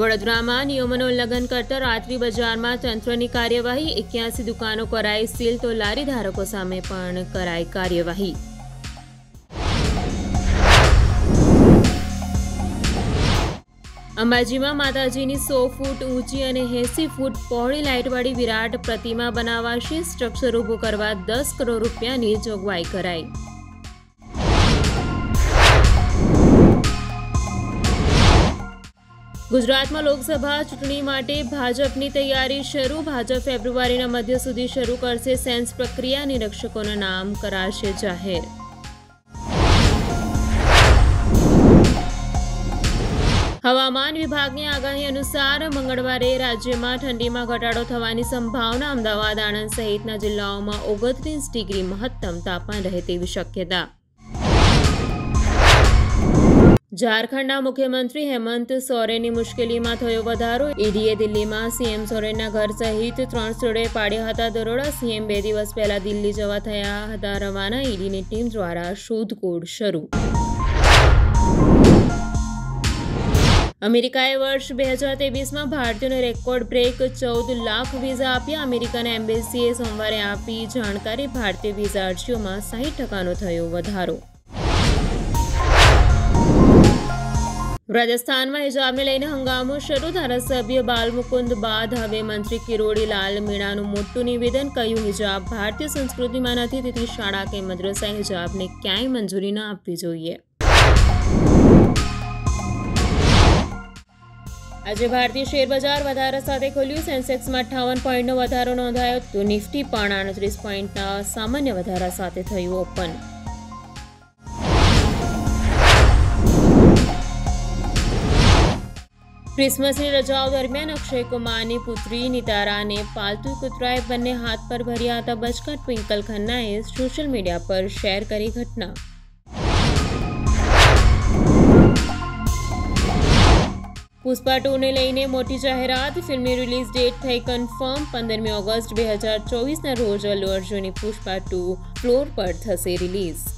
વડોદરામાં નિયમોનું ઉલ્લંઘન કરતા રાત્રિ બજારમાં તંત્રની કાર્યવાહી, એક્યાસી દુકાનો કરાઈ સીલ તો લારી ધારકો સામે પણ કરાઈ કાર્યવાહી. અંબાજીમાં માતાજીની સો ફૂટ ઊંચી અને એંસી ફૂટ પહોળી લાઇટવાળી વિરાટ પ્રતિમા બનાવાશે, સ્ટ્રક્ચર ઊભું કરવા દસ કરોડ રૂપિયાની જોગવાઈ કરાઈ. ગુજરાતમાં લોકસભા ચૂંટણી માટે ભાજપની તૈયારી શરૂ. ભાજપ ફેબ્રુઆરીના મધ્ય સુધી શરૂ કરશે સેન્સ પ્રક્રિયા. નિરીક્ષકોના નામ કરાશે જાહેર. હવામાન વિભાગની આગાહી અનુસાર મંગળવારે રાજ્યમાં ઠંડીમાં ઘટાડો થવાની સંભાવના. અમદાવાદ, આણંદ સહિતના જિલ્લાઓમાં ઓગત્રીસ ડિગ્રી મહત્તમ તાપમાન રહે તેવી શક્યતા. ઝારખંડના મુખ્યમંત્રી હેમંત સોરેનની મુશ્કેલીમાં થયો વધારો. ઈડીએ દિલ્હીમાં સીએમ સોરેનના ઘર સહિત ત્રણ સ્થળોએ પાડ્યા હતા દરોડા. સીએમ બે દિવસ પહેલા દિલ્હી જવા થયા હતા રવાના. ઈડીની ટીમ દ્વારા શોધખોળ શરૂ. અમેરિકાએ વર્ષ બે હજાર ત્રેવીસમાં ભારતીયોને રેકોર્ડ બ્રેક ચૌદ લાખ વિઝા આપ્યા. અમેરિકન એમ્બેસીએ સોમવારે આપી જાણકારી. ભારતીય વિઝા અરજીઓમાં સાહીઠ ટકાનો થયો વધારો. રાજસ્થાનમાં હિજાબને લઈને હંગામો શરૂ. ધારાસભ્ય બાલમુકુંદ બાદ હવે મંત્રી કિરોડીલાલ મીણાનું મોટું નિવેદન કહ્યું, હિજાબ ભારતીય સંસ્કૃતિમાં નથી, તેથી શાળા કે મદ્રસા હિજાબને ક્યાંય મંજૂરી ન આપવી જોઈએ. આજે ભારતીય શેર બજાર વધારા સાથે ખુલ્યું. સેન્સેક્સમાં અઠ્ઠાવન પોઈન્ટનો વધારો નોંધાયો. તો નિફ્ટી પણ આડત્રીસ પોઈન્ટના સામાન્ય વધારા સાથે થયું ઓપન. ક્રિસમસની રજાઓ દરમિયાન અક્ષય કુમારની પુત્રી નિતારાને પાલતુ કૂતરાએ બંને હાથ પર ભર્યા હતા બચકા ટ્વિંકલ ખન્નાએ સોશિયલ મીડિયા પર શેર કરી ઘટના. પુષ્પા ટુને લઈને મોટી જાહેરાત, ફિલ્મની રિલીઝ ડેટ થઈ કન્ફર્મ, પંદરમી ઓગસ્ટ બે હજાર ચોવીસના રોજ અલ્લુ અર્જુનની પુષ્પા ટુ ફ્લોર પર થશે રિલીઝ.